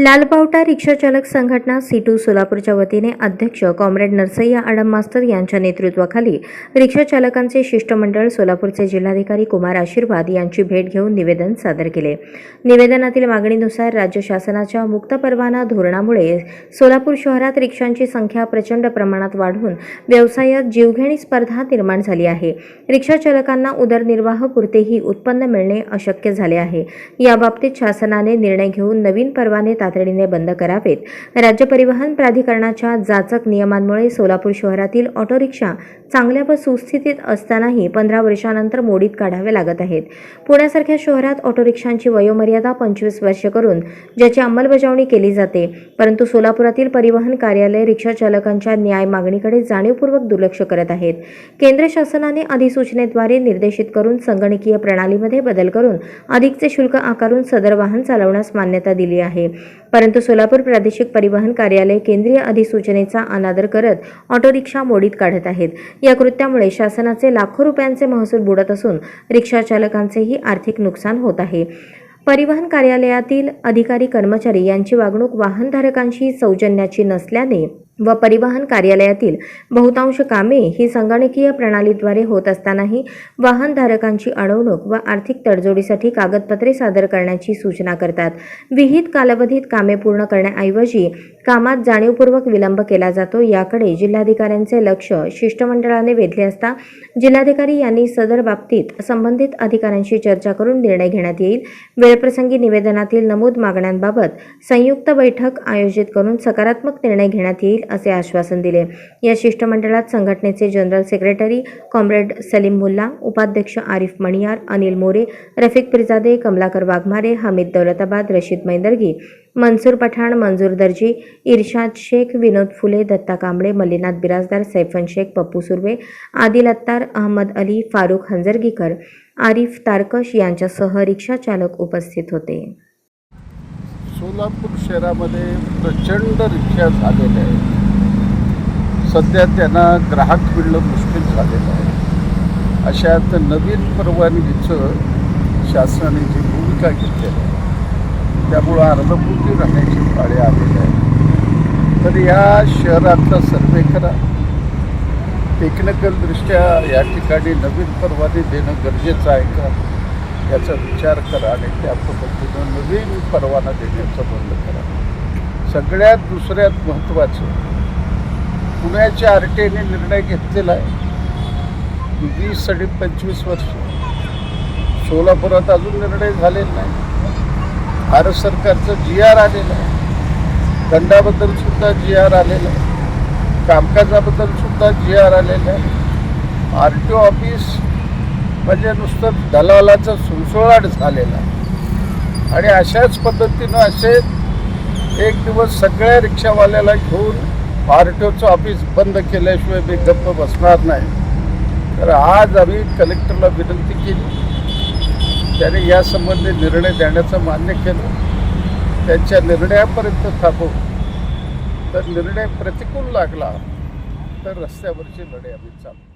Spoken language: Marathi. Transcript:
लालबावटा रिक्षाचालक संघटना संघटना सीटू सोलापूरच्या वतीने अध्यक्ष कॉम्रेड नरसय्या आडम मास्तर यांच्या नेतृत्वाखाली रिक्षाचालकांचे शिष्टमंडळ सोलापूरचे जिल्हाधिकारी कुमार आशीर्वाद यांची भेट घेऊन निवेदन सादर केले. निवेदनातील मागणीनुसार राज्य शासनाच्या मुक्त परवाना धोरणामुळे सोलापूर शहरात रिक्षांची संख्या प्रचंड प्रमाणात वाढून व्यवसायात जीवघेणी स्पर्धा निर्माण झाली आहे. रिक्षाचालकांना उदरनिर्वाह पुरतेही उत्पन्न मिळणे अशक्य झाले आहे. याबाबतीत शासनाने निर्णय घेऊन नवीन परवाने तातडीने बंद करावेत. राज्य परिवहन प्राधिकरणाच्या जाचक नियमांमुळे सोलापूर शहरातील ऑटो रिक्षा चांगल्या व सुस्थितीत असतानाही पंधरा वर्षानंतर मोडीत काढावे लागत आहेत. पुण्यासारख्या शहरात ऑटो रिक्षांची वयोमर्यादा पंचवीस वर्ष करून ज्याची अंमलबजावणी केली जाते परंतु सोलापुरातील परिवहन कार्यालय रिक्षा चालकांच्या न्याय मागणीकडे जाणीवपूर्वक दुर्लक्ष करत आहेत. केंद्र शासनाने अधिसूचनेद्वारे निर्देशित करून संगणकीय प्रणालीमध्ये बदल करून अधिकचे शुल्क आकारून सदर वाहन चालवण्यास मान्यता दिली आहे. परंतु सोलापूर प्रादेशिक परिवहन कार्यालय केंद्रीय अधिसूचनेचा अनादर करत ऑटो रिक्षा मोडीत काढत आहेत. या कृत्यामुळे शासनाचे लाखो रुपयांचे महसूल बुडत असून रिक्षा चालकांचेही आर्थिक नुकसान होत आहे. परिवहन कार्यालयातील अधिकारी कर्मचारी यांची वागणूक वाहनधारकांशी सौजन्याची नसल्याने व परिवहन कार्यालयातील बहुतांश कामे ही संगणकीय प्रणालीद्वारे होत असतानाही वाहनधारकांची अडवणूक व आर्थिक तडजोडीसाठी कागदपत्रे सादर करण्याची सूचना करतात. विहित कालावधीत कामे पूर्ण करण्याऐवजी कामात जाणीवपूर्वक विलंब केला जातो. याकडे जिल्हाधिकाऱ्यांचे लक्ष शिष्टमंडळाने वेधले असता जिल्हाधिकारी यांनी सदर बाबतीत संबंधित अधिकाऱ्यांशी चर्चा करून निर्णय घेण्यात येईल. वेळप्रसंगी निवेदनातील नमूद मागण्यांबाबत संयुक्त बैठक आयोजित करून सकारात्मक निर्णय घेण्यात येईल असे आश्वासन दिले. या शिष्टमंडळात संघटनेचे general secretary comrade Salim Mulla उपाध्यक्ष आरिफ मणियार अनिल मोरे रफिक पिरजादे कमलाकर वाघमारे हमीद दौलताबाद रशीद मैदर्गी मंसूर पठाण मंजूर दर्जी इर्शाद शेख विनोद फुले दत्ता कांबळे मल्लीनाथ बिराजदार सैफन शेख पप्पू सुर्वे आदिल अत्तार अहमद अली फारुख हंजरगीकर आरिफ तारकश यांच्यासह रिक्षा चालक उपस्थित होते. सोलापूर शहरामध्ये प्रचंड रिक्षा झालेल्या आहेत. सध्या त्यांना ग्राहक मिळणं मुश्किल झालेलं आहे. अशात नवीन परवानगीचं शासनाने जी भूमिका घेतलेली आहे त्यामुळं अर्धपूर्ती राहण्याची पाळी आलेली आहे तर या शहरांचा सर्वे करा. टेक्निकलदृष्ट्या या ठिकाणी नवीन परवाने देणं गरजेचं आहे का? याचा विचार करा आणि त्या पद्धतीनं नवीन परवाना देण्याचं बंद करा. सगळ्यात दुसऱ्यात महत्त्वाचं पुण्याच्या आर टी आयने निर्णय घेतलेला आहे. वीस साडे पंचवीस वर्ष. सोलापुरात अजून निर्णय झालेला नाही. भारत सरकारचं जी आर आलेलं आहे. दंडाबद्दल सुद्धा जी आर आलेलं आहे. कामकाजाबद्दल सुद्धा जी आर आलेलं आहे. आर टी ओ ऑफिस म्हणजे नुसतं दलालाचा सुळसुळाट झालेला आहे. आणि अशाच पद्धतीनं असे एक दिवस सगळ्या रिक्षावाल्याला घेऊन आर टी ओचं ऑफिस बंद केल्याशिवाय मी गप्प बसणार नाही. तर आज आम्ही कलेक्टरला विनंती केली त्याने यासंबंधी निर्णय देण्याचं मान्य केलं. त्यांच्या निर्णयापर्यंत थांबवू तर निर्णय प्रतिकूल लागला तर रस्त्यावरची लढाई आम्ही चालू